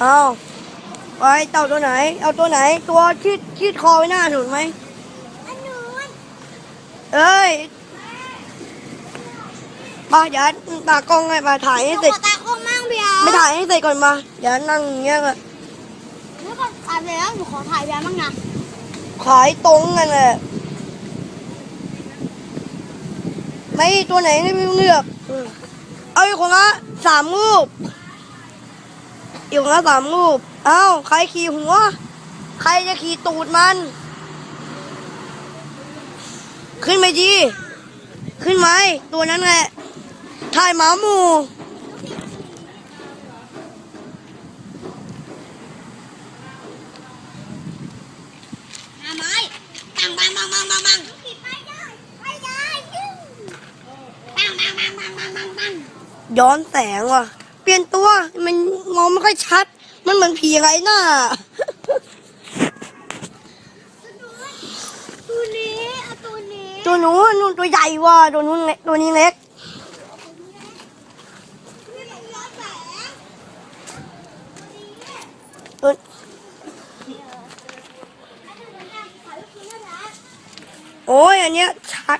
เอาไปเต่าตัวไหน เอาตัวไหน ตัวที่ที่คอไว้หน้าหนุนไหมอันนู้นเอ้ยมาเดี๋ยวตากล้องให้มาถ่ายให้เสร็จขอตาคงมั่งเบียร์ไม่ถ่ายให้เสร็จก่อนมาเดี๋ยวนั่งอย่างเงี้ยก็แล้วก็ถ่ายไปแล้วหนูขอถ่ายเบียร์มั่งนะขายตรงกันเลยไม่ตัวไหนไม่เลือกอืมเอาอีกคนละสามรูป อีกคนละสามรูปเอ้าใครขี่หัว ใครจะขี่ตูดมัน ขึ้นไปดีขึ้นไหมตัวนั้นแหละถ่ายหมาหมูหาไม้บังบังบังบังบังบังไปได้ไปได้บังบังบังบังบังบังบังย้อนแสงว่ะ เปลี่ยนตัวมันมองไม่ค่อยชัด มันเหมือนผีไรหน้าตัวนี้เอาตัวนี้ตัวนู้นนู่นตัวใหญ่ว่ะตัวนู้นเล็กตัวนี้เล็ก นี่มันย้อนแสงตัวโอ้ยอันเนี้ยชัด